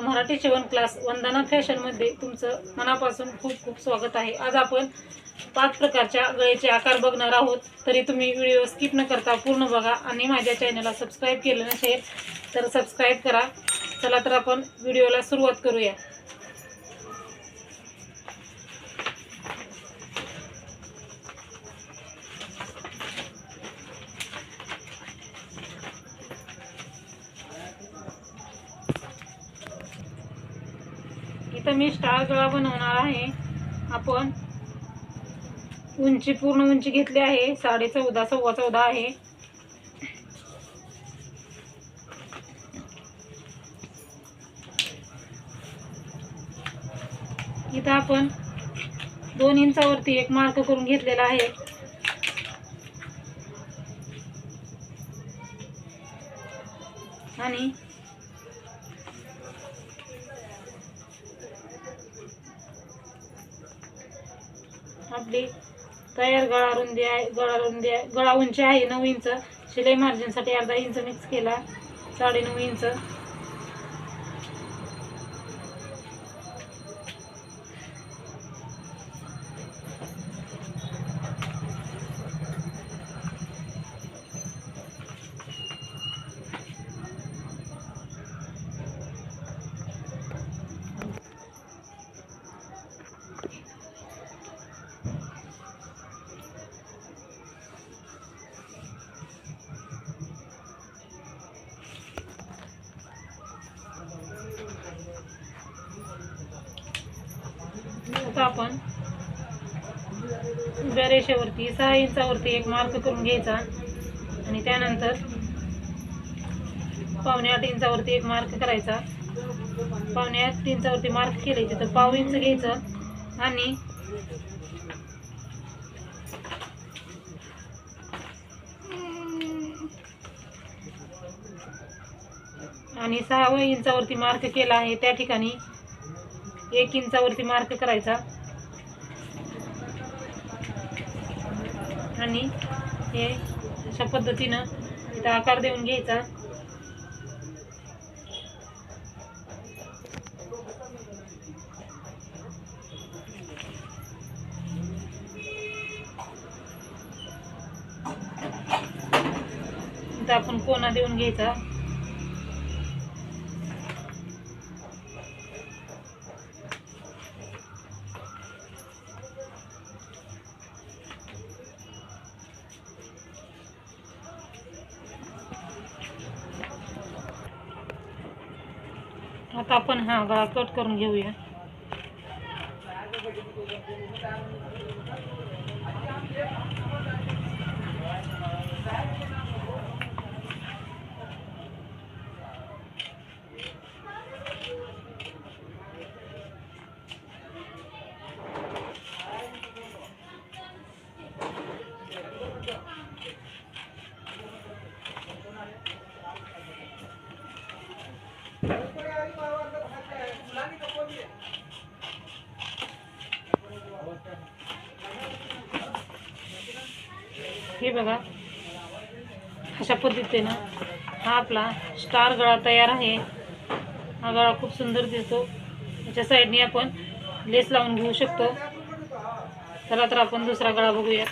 मराठी शिवण क्लास वंदना फॅशनमध्ये तुमचं मनापासून खूप खूप स्वागत आहे. आज आपण पाच प्रकारच्या गळ्याचे आकार बघणार आहोत. तरी तुम्ही व्हिडिओ स्किप न करता पूर्ण बघा आणि माझ्या चॅनलला सबस्क्राईब केलं नसेल तर सबस्क्राईब करा. चला तर आपण व्हिडिओला सुरुवात करूया. इथं मी स्टार गळा बनवणार आहे. आपण उंची पूर्ण उंची घेतली आहे. साडे चौदा सव्वा चौदा आहे. इथं आपण दोन इंचावरती एक मार्क करून घेतलेला आहे आणि आपली तयार गळा रुंदी आहे गळा रुंदी आहे गळा उंची आहे नऊ इंच. शिलाई मार्जिनसाठी अर्धा इंच मिक्स केला. साडे नऊ इंच. आता आपण. उभ्या रेषेवरती सहा इंचावरती एक मार्क करून घ्यायचा. आणि त्यानंतर पावणे आठ इंचावरती एक मार्क करायचा. पावणे आठ इंचावरती मार्क केले तिथं पाव इंच घ्यायचं. आणि आणि सहा इंचावरती मार्क केला आहे त्या ठिकाणी एक इंचावरती मार्क करायचा. आणि हे अशा पद्धतीनं इथं आकार देऊन घ्यायचा. आपण कोणा देऊन घ्यायचा. आता आपण हा गळा कट करून घेऊया. हे बघा. अशा पद्धतीनं हा आपला स्टार गळा तयार आहे. हा गळा खूप सुंदर दिसतो. त्याच्या साईडने आपण लेस लावून घेऊ शकतो. चला तर आपण दुसरा गळा बघूया.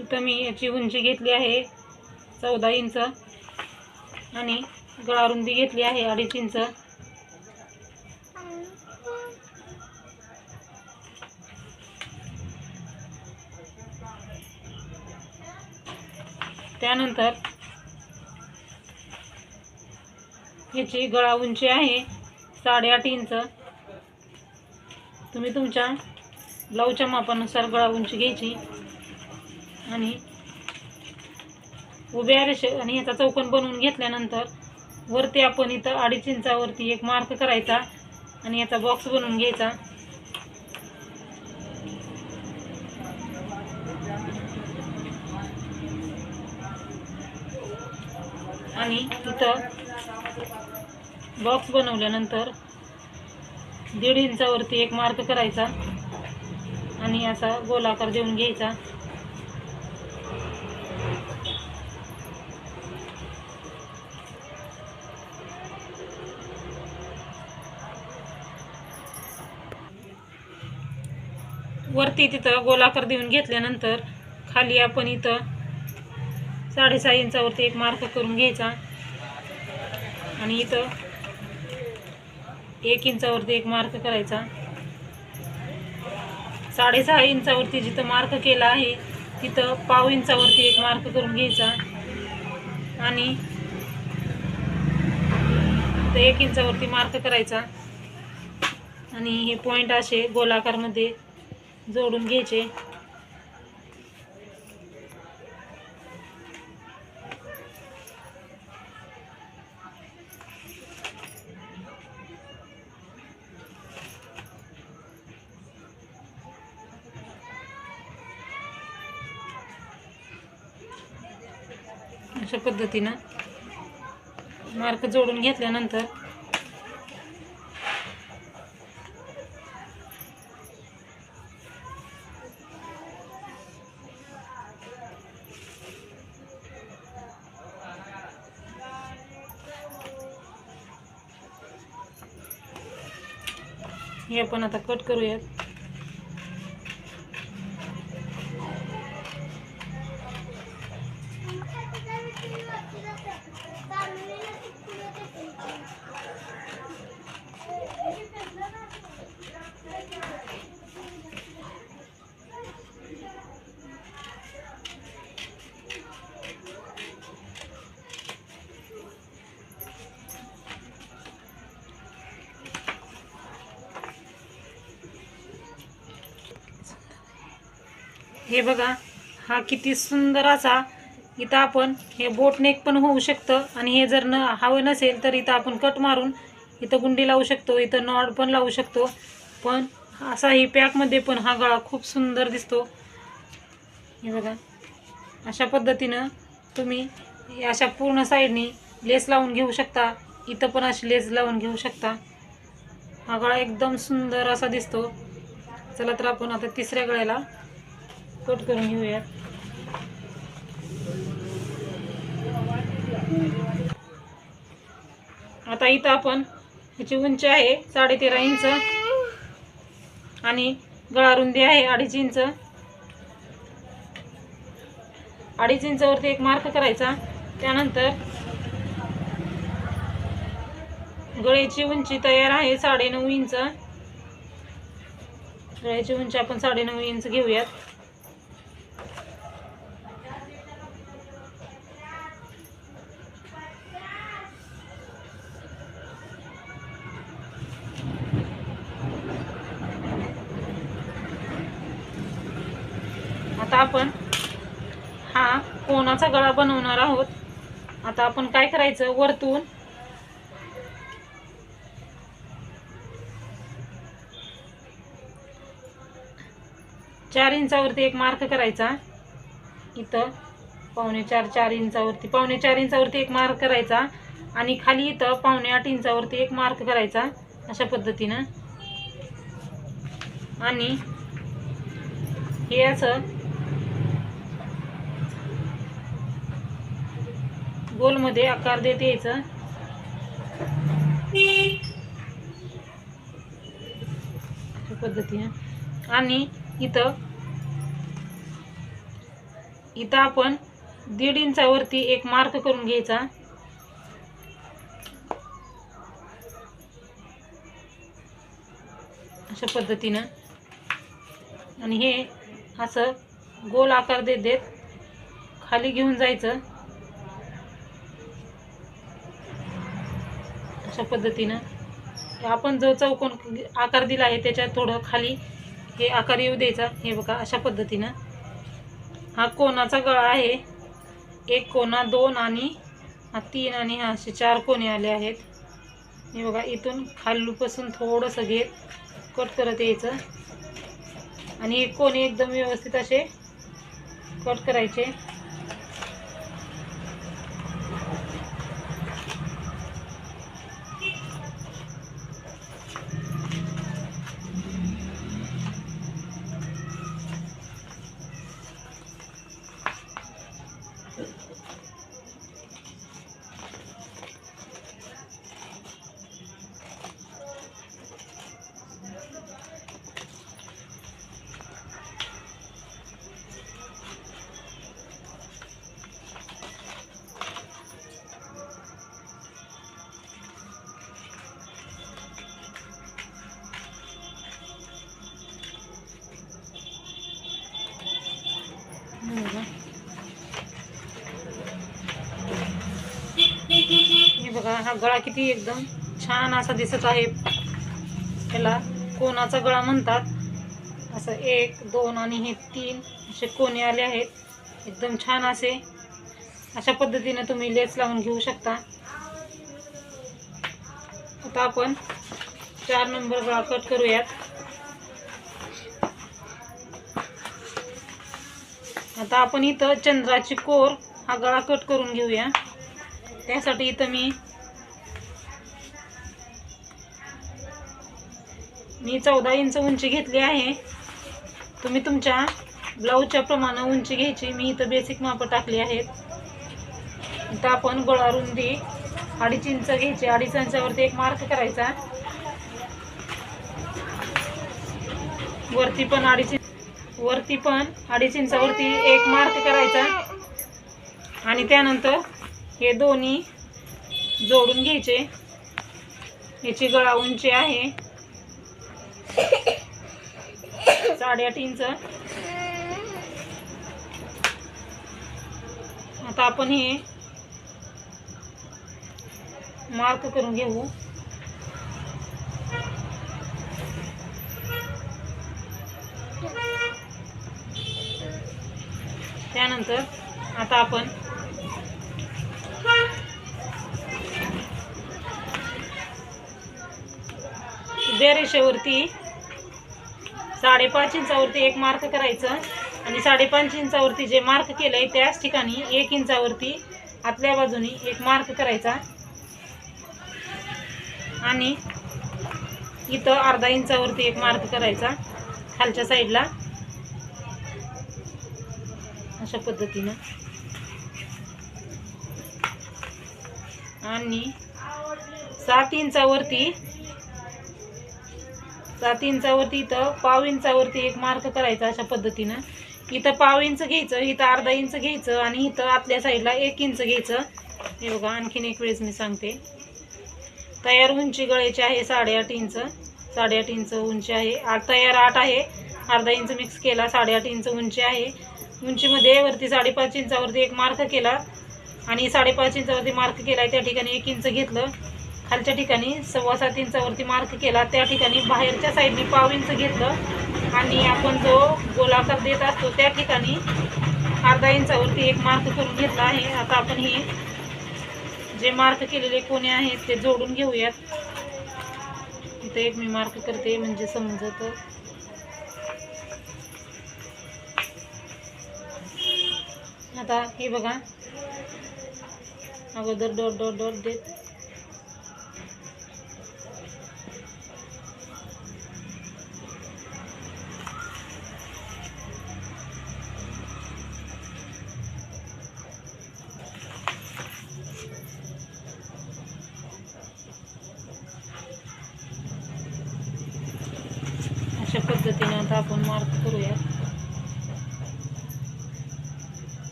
इथं मी याची उंची घेतली आहे. चौदा इंच. आणि गळा रुंदी घेतली आहे अडीच इंच त्यानंतर ह्याची गळा उंची आहे साडेआठ इंच. तुम्ही तुमच्या ब्लाऊजच्या मापानुसार गळा उंची घ्यायची. आणि उभ्या रेषे आणि ह्याचा चौकन बनवून घेतल्यानंतर वरती आपण इथं अडीच इंचावरती एक मार्क करायचा आणि याचा बॉक्स बनवून घ्यायचा. आणि इथं बॉक्स बनवल्यानंतर दीड इंचावरती एक मार्क करायचा आणि असा गोलाकार देऊन घ्यायचा. वरती तिथं गोलाकार देऊन घेतल्यानंतर खाली आपण इथं साडेसहा इंचावरती एक मार्क करून घ्यायचा. आणि इथं एक इंचावरती एक मार्क करायचा. साडेसहा इंचावरती जिथं मार्क केला आहे तिथं पाव इंचावरती एक मार्क करून घ्यायचा. आणि एक इंचावरती मार्क करायचा. आणि हे पॉईंट असे गोलाकारमध्ये जोडून घ्यायचे. अशा पद्धतीनं मार्क जोडून घेतल्यानंतर हे आपण आता कट करूयात. बघा हा किती सुंदर असा इथं आपण हे बोट नेक पण होऊ शकतं आणि हे जर न हवं नसेल तर इथं आपण कट मारून इथं गुंडी लावू शकतो इथं नॉड पण लावू शकतो. पण असा ही पॅकमध्ये पण हा गळा खूप सुंदर दिसतो. हे बघा अशा पद्धतीनं तुम्ही अशा पूर्ण साईडनी लेस लावून घेऊ शकता इथं पण अशी लेस लावून घेऊ शकता. हा गळा एकदम सुंदर असा दिसतो. चला तर आपण आता तिसऱ्या गळ्याला कट करून घेऊयात. आता इथं आपण ह्याची उंची आहे साडेतेरा इंच आणि गळा रुंदी आहे अडीच इंच. अडीच इंचवरती एक मार्क करायचा. त्यानंतर गळ्याची उंची तयार आहे साडेनऊ इंच. गळ्याची उंची आपण साडेनऊ इंच घेऊयात. आता आपण हा कोणाचा गळा बनवणार आहोत? आता आपण काय करायचं? वरतून चार इंचावरती एक मार्क करायचा. इथं पावणे चार चार इंचावरती पावणे चार इंचावरती एक मार्क करायचा. आणि खाली इथं पावणे आठ इंचावरती एक मार्क करायचा. अशा पद्धतीनं. आणि हे असं गोलमध्ये आकार देत यायचं. अशा आणि इथं इथं आपण दीड इंचावरती एक मार्क करून घ्यायचा. अशा पद्धतीनं. आणि हे असं गोल आकार देत देत खाली घेऊन जायचं. अशा पद्धतीनं आपण जो चौकोन आकार दिला आहे त्याच्यात थोडं खाली हे आकार येऊ द्यायचा. हे बघा अशा पद्धतीनं. हा कोणाचा गळा आहे. एक कोणा दोन आणि हा तीन आणि हा असे चार कोणे आले आहेत. हे बघा इथून खालूपासून थोडंसं घेत कट करत यायचं. आणि एक कोणी एकदम व्यवस्थित असे कट करायचे. हा गळा किती एकदम छान असा दिसत आहे. ह्याला कोणाचा गळा म्हणतात? असं एक दोन आणि हे तीन असे कोणे आले आहेत. एकदम छान असे. अशा पद्धतीने तुम्ही लेस लावून घेऊ शकता. आता आपण चार नंबर गळा कट करूयात. आता आपण इथं चंद्राची कोर हा गळा कट करून घेऊया. त्यासाठी इथं मी मी चौदा इंच उंची घेतली आहे. तुम्ही तुमच्या ब्लाऊजच्या प्रमाणे उंची घ्यायची. मी इथं बेसिक मापं टाकली आहेत. इथं आपण गळा रुंदी अडीच इंच घ्यायची. अडीच इंचावरती एक मार्क करायचा. वरती पण अडीच इंच वरती पण अडीच इंचावरती एक मार्क करायचा. आणि त्यानंतर हे दोन्ही जोडून घ्यायचे. याची गळा उंची आहे. साडेआठ इंच. आता आपण हे मार्क करून घेऊ. त्यानंतर आता आपण उभ्या रेषेवरती साडेपाच इंचावरती एक मार्क करायचं आणि साडेपाच इंचावरती जे मार्क केलंय त्याच ठिकाणी एक इंचावरती आतल्या बाजूनी एक मार्क करायचा. आणि इथं अर्धा इंचावरती एक मार्क करायचा खालच्या साईडला. अशा पद्धतीनं. आणि सात इंचावरती सात इंचावरती इथं पाव इंचावरती एक मार्क करायचा अशा पद्धतीनं. इथं पाव इंच घ्यायचं इथं अर्धा इंच घ्यायचं आणि इथं आतल्या साईडला एक इंच घ्यायचं. हे बघा आणखीन एक वेळेस मी सांगते. तयार उंची गळ्याची आहे साडेआठ इंच. साडेआठ इंच उंची आहे. आठ तयार आठ आहे. अर्धा इंच मिक्स केला साडेआठ इंच उंची आहे. उंचीमध्ये वरती साडेपाच इंचावरती एक मार्क केला आणि साडेपाच इंचावरती मार्क केला त्या ठिकाणी एक इंच घेतलं. खालच्या ठिकाणी सव्वा सात इंचावरती मार्क केला. त्या ठिकाणी बाहेरच्या साईडने पाव इंच घेतलं. आणि आपण जो गोलाकार देत असतो त्या ठिकाणी अर्धा इंचावरती एक मार्क करून घेतला आहे. आता आपण हे जे मार्क केलेले कोणे आहेत ते जोडून घेऊयात. इथे एक मी मार्क करते म्हणजे समजत. आता हे बघा. अगोदर डॉट डॉट डॉट देत अशा पद्धतीने आपण मार्क करूया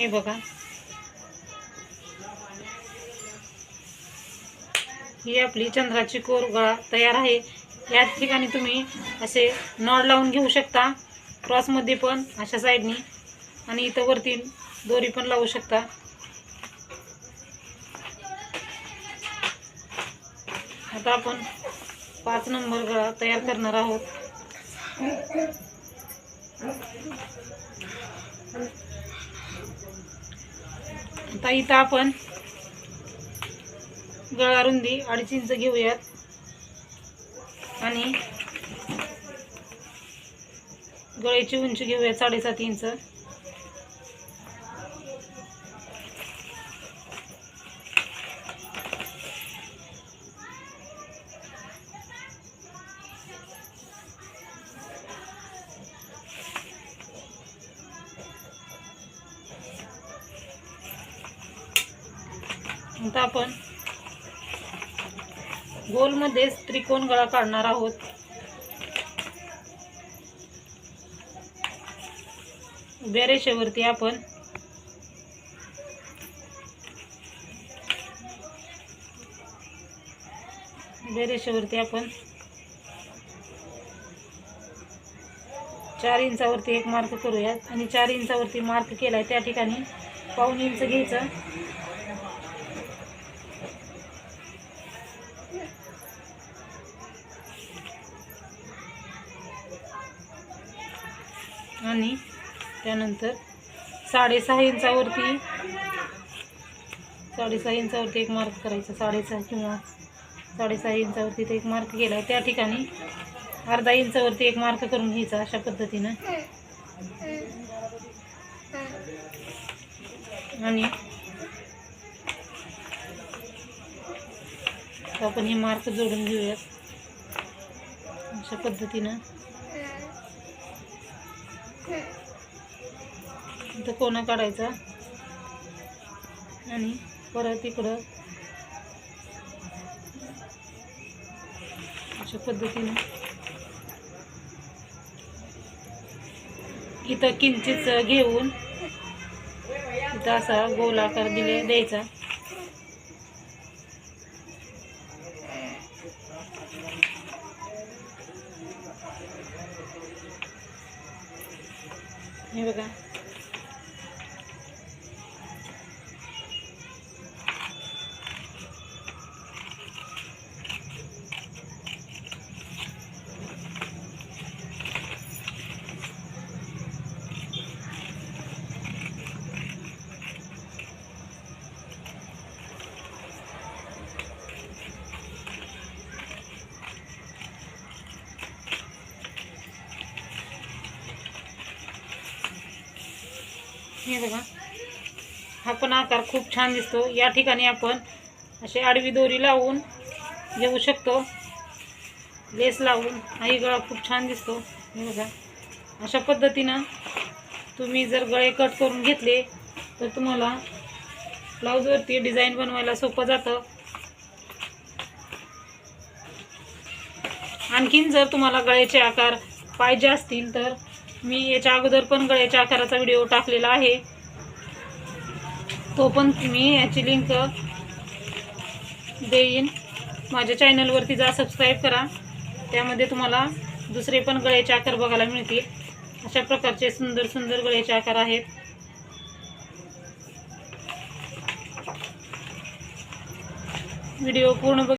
हे बघा. ही आपली चंद्राची कोर गळा तयार आहे. या ठिकाणी तुम्ही असे नॉड लावून घेऊ शकता. क्रॉसमध्ये पण अशा साईडनी आणि इथं वरती दोरी पण लावू शकता. आता आपण पाच नंबर गळा तयार करणार आहोत. आता इथं आपण गळा रुंदी अडीच इंच घेऊयात. आणि गळ्याची उंची घेऊया साडेसात इंच. गोलमध्येच गळा काढणार आहोत. उभ्या रेषेवरती आपण उभ्या रेषेवरती आपण चार इंचावरती एक मार्क करूयात. आणि चार इंचावरती मार्क केलाय त्या ठिकाणी पाऊन इंच घ्यायचं. आणि त्यानंतर साडेसहा इंचावरती साडेसहा इंचावरती एक मार्क करायचा. साडेसहा किंवा साडेसहा इंचावरती ते एक मार्क केला. आहे त्या ठिकाणी अर्धा इंचावरती एक मार्क करून घ्यायचा अशा पद्धतीनं. आणि आपण हे मार्क जोडून घेऊयात. अशा पद्धतीनं. इथं कोणा काढायचा? आणि परत इकडं. अशा पद्धतीने. इथं किंचित घेऊन इथं असा गोल आकार दिले द्यायचा. हे बघा. हा पण आकार खूप छान दिसतो. या ठिकाणी आपण अशी आडवी दोरी लावून घेऊ शकतो. लेस लावून. हाही गळा खूप छान दिसतो. हे बघा. अशा पद्धतीनं तुम्ही जर गळे कट करून घेतले तर तुम्हाला ब्लाऊजवरती डिझाईन बनवायला सोपं जातं. आणखीन जर तुम्हाला गळ्याचे आकार पाहिजे असतील तर मी याच्या अगोदर पण गळ्याच्या आकाराचा व्हिडिओ टाकलेला आहे. तो पण मी याची लिंक देईन. माझ्या चॅनलवरती जा सबस्क्राईब करा. त्यामध्ये तुम्हाला दुसरे पण गळ्याचे आकार बघायला मिळतील. अशा प्रकारचे सुंदर सुंदर गळ्याचे आकार आहेत. व्हिडिओ पूर्ण बघ